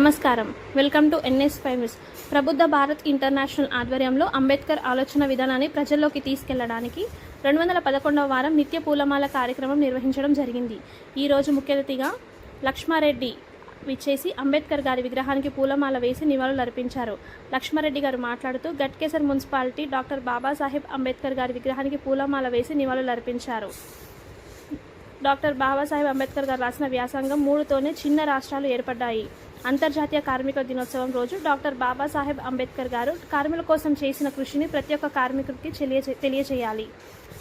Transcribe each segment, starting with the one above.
నమస్కారం. Welcome to NS fives Prabuddha Bharat international ఆధ్వర్యంలో అంబేద్కర్ ఆలోచన విధానాన్ని ప్రజల్లోకి తీసుకెళ్ళడానికి రెండు వందల పదకొండవ వారం నిత్య పూలమాల కార్యక్రమం నిర్వహించడం జరిగింది. ఈరోజు ముఖ్య అతిథిగా లక్ష్మారెడ్డి విచ్చేసి అంబేద్కర్ గారి విగ్రహానికి పూలమాల వేసి నివాళులు అర్పించారు. లక్ష్మారెడ్డి గారు మాట్లాడుతూ గట్కేసర్ మున్సిపాలిటీ డాక్టర్ బాబాసాహెబ్ అంబేద్కర్ గారి విగ్రహానికి పూలమాల వేసి నివాళులు అర్పించారు. డాక్టర్ బాబాసాహెబ్ అంబేద్కర్ గారు రాసిన వ్యాసంగం మూడుతోనే చిన్న రాష్ట్రాలు ఏర్పడ్డాయి. అంతర్జాతీయ కార్మిక దినోత్సవం రోజు డాక్టర్ బాబాసాహెబ్ అంబేద్కర్ గారు కార్మికుల కోసం చేసిన కృషిని ప్రతి ఒక్క కార్మికుడికి తెలియజే తెలియజేయాలి.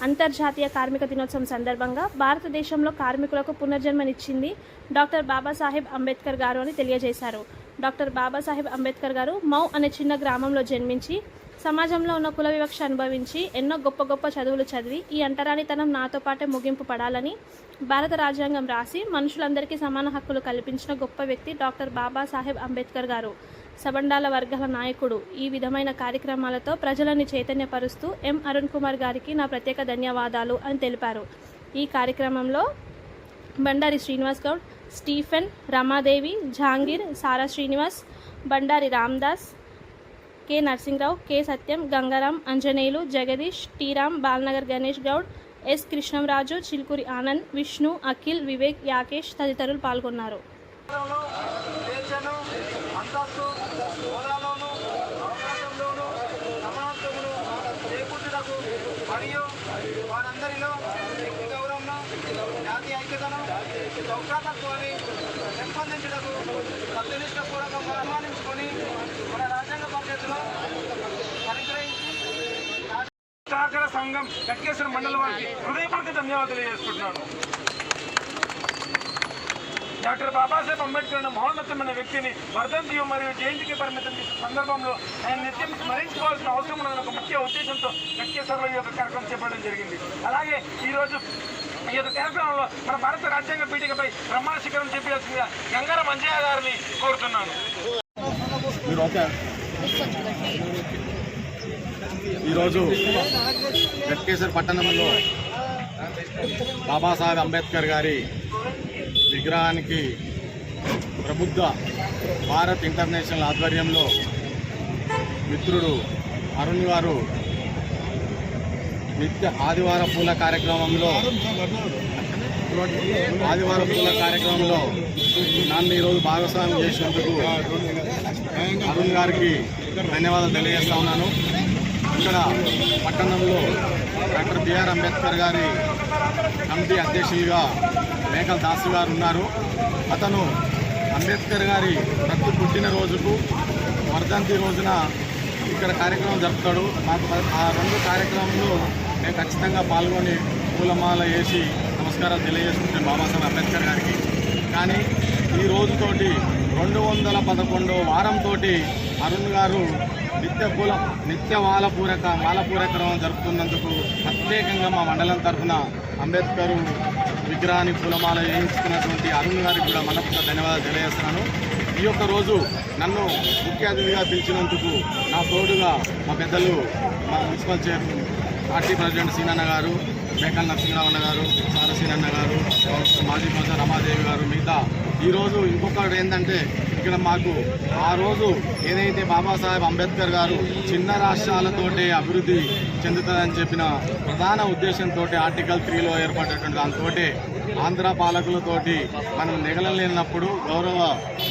అంతర్జాతీయ కార్మిక దినోత్సవం సందర్భంగా భారతదేశంలో కార్మికులకు పునర్జన్మనిచ్చింది డాక్టర్ బాబాసాహెబ్ అంబేద్కర్ గారు అని తెలియజేశారు. డాక్టర్ బాబాసాహెబ్ అంబేద్కర్ గారు మౌ అనే చిన్న గ్రామంలో జన్మించి సమాజంలో ఉన్న కుల వివక్ష అనుభవించి ఎన్నో గొప్ప గొప్ప చదువులు చదివి ఈ అంటరానితనం నాతో పాటే ముగింపు పడాలని భారత రాజ్యాంగం రాసి మనుషులందరికీ సమాన హక్కులు కల్పించిన గొప్ప వ్యక్తి డాక్టర్ బాబాసాహెబ్ అంబేద్కర్ గారు. సబండాల వర్గాల నాయకుడు. ఈ విధమైన కార్యక్రమాలతో ప్రజలని చైతన్యపరుస్తూ ఎం అరుణ్ కుమార్ గారికి నా ప్రత్యేక ధన్యవాదాలు అని తెలిపారు. ఈ కార్యక్రమంలో Bandari Srinivas Goud Stephen Ramadevi Jahangir Sara Srinivas Bandari Ramdas K Narsing Rao K Satyam Gangaram Anjaneyulu Jagadish T Ram Balanagar Ganesh Goud S Krishnam Raju Chilkuri Anand Vishnu Akhil Vivek Yakesh తదితరులు పాల్గొన్నారు. మరియు వారందరిలో వ్యక్తి ఐక్యతను అనుమానించుకొని మన రాజ్యాంగ సహకార సంఘం కట్కేశ్వర మండలం వారికి హృదయపూర్వక ధన్యవాదాలు తెలియజేసుకుంటున్నాను. డాక్టర్ బాబాసాహెబ్ అంబేద్కర్ అనే మహోన్నతమైన వ్యక్తిని వర్ధంతి మరియు జయంతికి పరిమితం చేసిన సందర్భంలో ఆయన నిత్యం స్మరించుకోవాల్సిన అవసరం ఉన్నదని ఒక ముఖ్య ఉద్దేశంతో గట్కేశ్వర్లో ఈ యొక్క కార్యక్రమం చేపట్టడం జరిగింది. అలాగే ఈరోజు ఈ యొక్క కార్యక్రమంలో మన భారత రాజ్యాంగ పీఠికపై బ్రహ్మాండ శిఖరం చెప్పాల్సిందిగా గంగార మంజయ్య గారిని కోరుతున్నాను. ఈరోజు గట్కేశ్వర పట్టణంలో బాబాసాహెబ్ అంబేద్కర్ గారి విగ్రహానికి ప్రబుద్ధ భారత్ ఇంటర్నేషనల్ ఆధ్వర్యంలో మిత్రుడు అరుణ్ గారు నిత్య ఆదివార పూల కార్యక్రమంలో ఆదివారం పూల కార్యక్రమంలో నన్ను ఈరోజు భాగస్వామ్యం చేసినందుకు అరుణ్ గారికి ధన్యవాదాలు తెలియజేస్తా ఉన్నాను. ఇక్కడ పట్టణంలో డాక్టర్ బిఆర్ అంబేద్కర్ గారి కమిటీ అధ్యక్షులుగా మేకల దాసు గారు ఉన్నారు. అతను అంబేద్కర్ గారి ప్రతి పుట్టినరోజుకు వర్ధంతి రోజున ఇక్కడ కార్యక్రమం జరుపుతాడు. మాకు ఆ రెండు కార్యక్రమంలో మేము ఖచ్చితంగా పాల్గొని పూలమాల వేసి నమస్కారాలు తెలియజేసుకుంటే బాబాసాహెబ్ అంబేద్కర్ గారికి. కానీ ఈ రోజుతోటి రెండు వందల పదకొండో వారంతో అరుణ్ గారు నిత్య పూల నిత్య వాలపూరక పూరక జరుపుతున్నందుకు ప్రత్యేకంగా మా మండలం తరఫున అంబేద్కర్ విగ్రహాన్ని పూలమాల వేయించుకున్నటువంటి అరుణ్ గారికి కూడా మనకు ధన్యవాదాలు తెలియజేస్తున్నాను. ఈ యొక్క రోజు నన్ను ముఖ్య అతిథిగా పిలిచినందుకు నా తోడుగా మా పెద్దలు మా మున్సిపల్ చైర్ పార్టీ ప్రెసిడెంట్ సీనన్న గారు మేకల్ నరసింహరావు అన్న గారు సారసీనన్న గారు మాజీ ప్రజా రమాదేవి గారు మిగతా ఈరోజు ఇంకొకటి ఏంటంటే ఇక్కడ మాకు ఆ రోజు ఏదైతే బాబాసాహెబ్ అంబేద్కర్ గారు చిన్న రాష్ట్రాలతోటి అభివృద్ధి చెందుతుందని చెప్పిన ప్రధాన ఉద్దేశంతో ఆర్టికల్ త్రీలో ఏర్పడినటువంటి దాంతో ఆంధ్ర పాలకులతోటి మనం నిగలలేనప్పుడు గౌరవ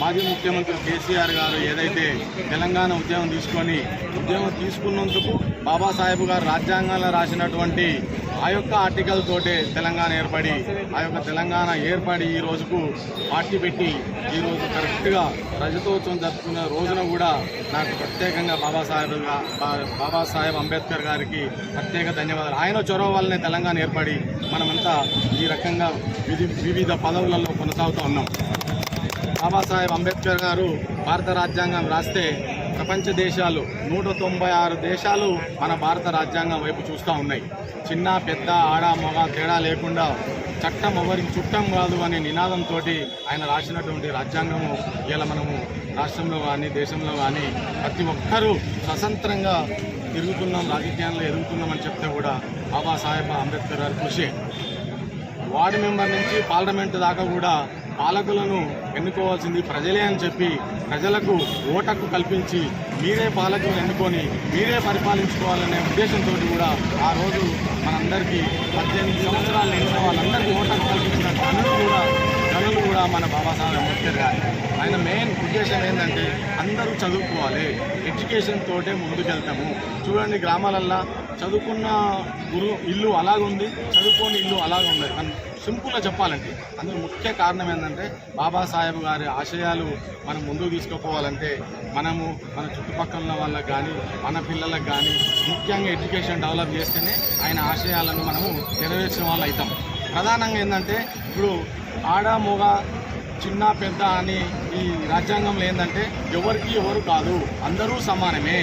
మాజీ ముఖ్యమంత్రి కేసీఆర్ గారు ఏదైతే తెలంగాణ ఉద్యమం తీసుకొని ఉద్యమం తీసుకున్నందుకు బాబాసాహెబ్ గారు రాజ్యాంగంలో రాసినటువంటి ఆ యొక్క ఆర్టికల్ తోటే తెలంగాణ ఏర్పడి ఆ యొక్క తెలంగాణ ఏర్పడి ఈ రోజుకు పార్టీ పెట్టి ఈ రోజు కరెక్ట్గా రజతోత్సవం జరుపుకున్న రోజున కూడా నాకు ప్రత్యేకంగా బాబాసాహెబ్ బా- బాబాసాహెబ్ అంబేద్కర్ గారికి ప్రత్యేక ధన్యవాదాలు. ఆయన చొరవ వల్లనే తెలంగాణ ఏర్పడి మనమంతా ఈ రకంగా వివిధ పదవులలో కొనసాగుతూ ఉన్నాం. బాబాసాహెబ్ అంబేద్కర్ గారు భారత రాజ్యాంగం రాస్తే ప్రపంచ దేశాలు నూట తొంభై ఆరు దేశాలు మన భారత రాజ్యాంగం వైపు చూస్తూ ఉన్నాయి. చిన్న పెద్ద ఆడ మగ తేడా లేకుండా చట్టం ఎవరికి చుట్టం కాదు అనే నినాదంతో ఆయన రాసినటువంటి రాజ్యాంగము ఇలా మనము రాష్ట్రంలో కానీ దేశంలో కానీ ప్రతి ఒక్కరూ స్వతంత్రంగా తిరుగుతున్నాం రాజకీయాల్లో ఎదుగుతున్నామని చెప్తే కూడా బాబాసాహెబ్ అంబేద్కర్ గారి కృషి. వార్డు మెంబర్ నుంచి పార్లమెంట్ దాకా కూడా పాలకులను ఎన్నుకోవాల్సింది ప్రజలే అని చెప్పి ప్రజలకు ఓటకు కల్పించి మీరే పాలకులు ఎన్నుకొని మీరే పరిపాలించుకోవాలనే ఉద్దేశంతో కూడా ఆ రోజు మనందరికీ పద్దెనిమిది సంవత్సరాలు నిండిన వాళ్ళందరికీ ఓటకు కల్పించిన గనులు కూడా గనులు కూడా మన బాబాసాహెబ్ అంబేద్కర్ గారు. ఆయన మెయిన్ ఉద్దేశం ఏంటంటే అందరూ చదువుకోవాలి. ఎడ్యుకేషన్ తోటే ముందుకెళ్తాము. చూడండి గ్రామాలల్లో చదువుకున్న గురు ఇల్లు అలాగుంది చదువుకోని ఇల్లు అలాగుంది. సింపుల్గా చెప్పాలంటే అందులో ముఖ్య కారణం ఏంటంటే బాబాసాహెబ్ గారి ఆశయాలు మనం ముందుకు తీసుకుపోవాలంటే మనము మన చుట్టుపక్కల ఉన్న వాళ్ళకి కానీ మన పిల్లలకు కానీ ముఖ్యంగా ఎడ్యుకేషన్ డెవలప్ చేస్తేనే ఆయన ఆశయాలను మనము నెరవేర్చిన వాళ్ళు అవుతాం. ప్రధానంగా ఏంటంటే ఇప్పుడు ఆడ మొగ చిన్న పెద్ద అని ఈ రాజ్యాంగంలో ఏంటంటే ఎవరికి ఎవరు కాదు అందరూ సమానమే.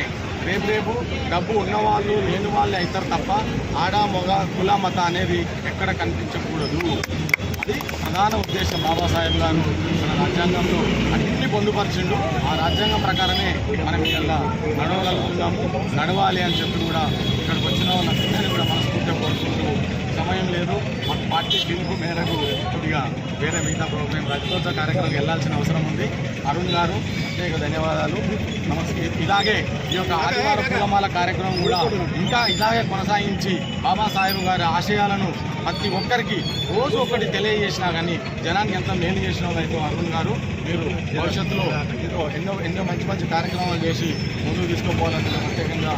రేపు రేపు డబ్బు ఉన్నవాళ్ళు లేని వాళ్ళే అవుతారు తప్ప ఆడ మొగ కుల మత అనేది ఎక్కడ కనిపించకూడదు. అది ప్రధాన ఉద్దేశం బాబాసాహెబ్ గారు మన రాజ్యాంగంలో. అన్ని పొందుపరిచిండు. ఆ రాజ్యాంగం ప్రకారమే మనం ఇలా నడవగలుగుతున్నాము నడవాలి అని చెప్పి కూడా ఇక్కడికి వచ్చిన వాళ్ళందరినీ కూడా మనస్ఫూర్తిగా కోరుకుంటూ సమయం లేదు. పిలుపు మేరకు కొద్దిగా వేరే మిగతా ప్రోగ్రాం రజతోత్సవ కార్యక్రమం వెళ్ళాల్సిన అవసరం ఉంది. అరుణ్ గారు ప్రత్యేక ధన్యవాదాలు. నమస్తే. ఇలాగే ఈ యొక్క ఆదివార పూలమాల కార్యక్రమం కూడా ఇంకా ఇలాగే కొనసాగించి బాబాసాహెబ్ గారి ఆశయాలను ప్రతి ఒక్కరికి రోజు ఒకటి తెలియజేసినా కానీ జనానికి ఎంత మేలు చేసిన అయితే అరుణ్ గారు మీరు భవిష్యత్తులో ఇంకో ఎన్నో ఎన్నో మంచి మంచి కార్యక్రమాలు చేసి ముందుకు తీసుకోపోవాలని ప్రత్యేకంగా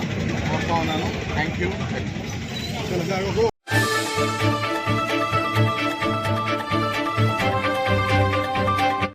కోరుతా ఉన్నాను. Thank you